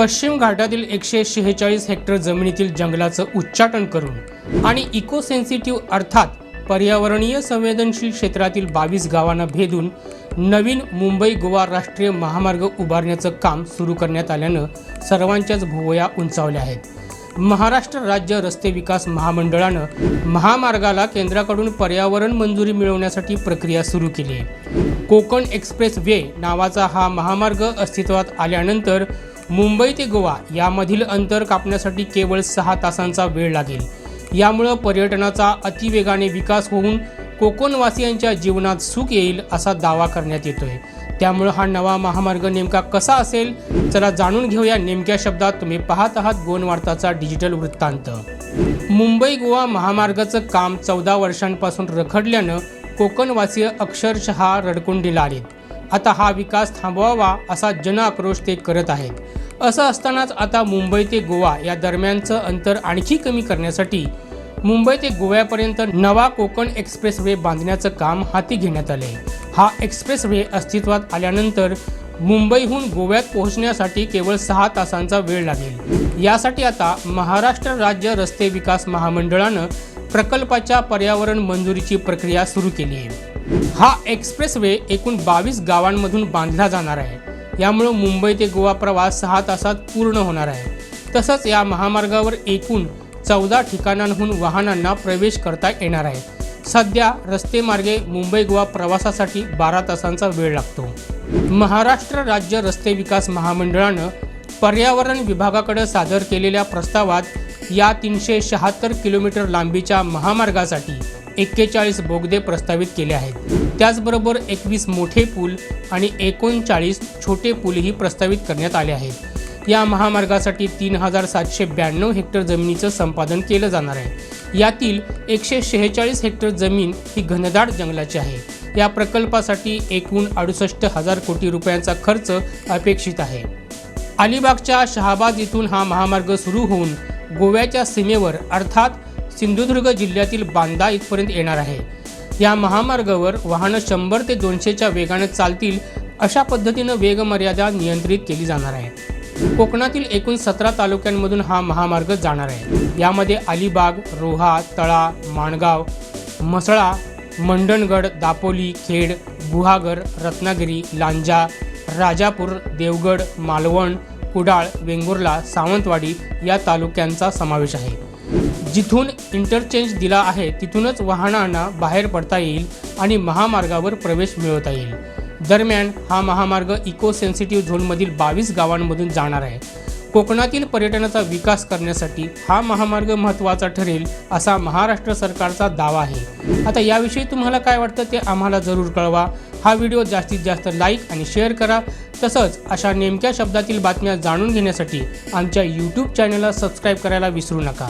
पश्चिम घाटातील एकशे शेहेचाळीस हेक्टर जमिनीतील जंगलाचं उच्चाटन करून आणि इको सेन्सिटिव्ह अर्थात पर्यावरणीय संवेदनशील क्षेत्रातील बावीस गावांना भेदून नवीन मुंबई गोवा राष्ट्रीय महामार्ग उभारण्याचं काम सुरू करण्यात आल्यानं सर्वांच्याच भुवया उंचावल्या आहेत. महाराष्ट्र राज्य रस्ते विकास महामंडळानं महामार्गाला केंद्राकडून पर्यावरण मंजुरी मिळवण्यासाठी प्रक्रिया सुरू केली आहे. कोकण एक्सप्रेस वे नावाचा हा महामार्ग अस्तित्वात आल्यानंतर मुंबई ते गोवा यामधील अंतर कापण्यासाठी केवळ सहा तासांचा वेळ लागेल. यामुळं पर्यटनाचा अतिवेगाने विकास होऊन कोकणवासियांच्या जीवनात सुख येईल असा दावा करण्यात येतोय. त्यामुळं हा नवा महामार्ग नेमका कसा असेल चला जाणून घेऊया नेमक्या शब्दात तुम्ही पाहत आहात गोनवार्ताचा डिजिटल वृत्तांत. मुंबई गोवा महामार्गाचं काम चौदा वर्षांपासून रखडल्यानं कोकणवासीय अक्षरशः रडकुंडीला आलेत. आता हा विकास थांबवावा असा जनआक्रोश ते करत आहेत. असं असतानाच आता मुंबई ते गोवा या दरम्यानचं अंतर आणखी कमी करण्यासाठी मुंबई ते गोव्यापर्यंत नवा कोकण एक्सप्रेस वे बांधण्याचं काम हाती घेण्यात आले हा एक्सप्रेस वे अस्तित्वात आल्यानंतर मुंबईहून गोव्यात पोहोचण्यासाठी केवळ सहा तासांचा वेळ लागेल. यासाठी आता महाराष्ट्र राज्य रस्ते विकास महामंडळानं प्रकल्पाच्या पर्यावरण मंजुरीची प्रक्रिया सुरू केली आहे हा एक्सप्रेस वे एकूण बावीस गावांमधून बांधला जाणार आहे. यामुळं मुंबई ते गोवा प्रवास सहा तासात पूर्ण होणार आहे. तसंच या महामार्गावर एकूण चौदा ठिकाणांहून वाहनांना प्रवेश करता येणार आहे. सध्या रस्ते मार्गे मुंबई गोवा प्रवासासाठी बारा तासांचा वेळ लागतो. महाराष्ट्र राज्य रस्ते विकास महामंडळानं पर्यावरण विभागाकडे सादर केलेल्या प्रस्तावात या तीनशे शहात्तर किलोमीटर लांबीच्या महामार्गासाठी एक्केचाळीस बोगदे प्रस्तावित केले आहेत. त्याचबरोबर एकवीस मोठे पूल आणि एकोणचाळीस छोटे पूलही प्रस्तावित करण्यात आले आहेत. या महामार्गासाठी तीन हजार सातशे ब्याण्णव हेक्टर जमिनीचं संपादन केलं जाणार आहे. यातील एकशे शेहेचाळीस हेक्टर जमीन ही घनदाट जंगलाची आहे. या प्रकल्पासाठी एकूण अडुसष्ट हजार कोटी रुपयांचा खर्च अपेक्षित आहे. अलिबागच्या शहाबाद इथून हा महामार्ग सुरू होऊन गोव्याच्या सीमेवर अर्थात सिंधुदुर्ग जिल्ह्यातील बांदा इथपर्यंत येणार आहे. या महामार्गावर वाहनं शंभर ते दोनशेच्या वेगानं चालतील अशा पद्धतीनं वेगमर्यादा नियंत्रित केली जाणार आहे. कोकणातील एकूण सतरा तालुक्यांमधून हा महामार्ग जाणार आहे. यामध्ये अलिबाग रोहा तळा माणगाव म्हसळा मंडणगड दापोली खेड गुहागर रत्नागिरी लांजा राजापूर देवगड मालवण कुडाळ वेंगुर्ला सावंतवाडी या तालुक्यांचा समावेश आहे. जिथून इंटरचेंज दिला आहे तिथूनच वाहनांना बाहेर पडता येईल आणि महामार्गावर प्रवेश मिळवता येईल. दरम्यान हा महामार्ग इको सेन्सिटिव्ह झोनमधील बावीस गावांमधून जाणार आहे. कोकणातील पर्यटनाचा विकास करण्यासाठी हा महामार्ग महत्त्वाचा ठरेल असा महाराष्ट्र सरकारचा दावा आहे. आता याविषयी तुम्हाला काय वाटतं ते आम्हाला जरूर कळवा. हा व्हिडिओ जास्तीत जास्त लाईक आणि शेअर करा. तसंच अशा नेमक्या शब्दातील बातम्या जाणून घेण्यासाठी आमच्या यूट्यूब चॅनलला सबस्क्राईब करायला विसरू नका.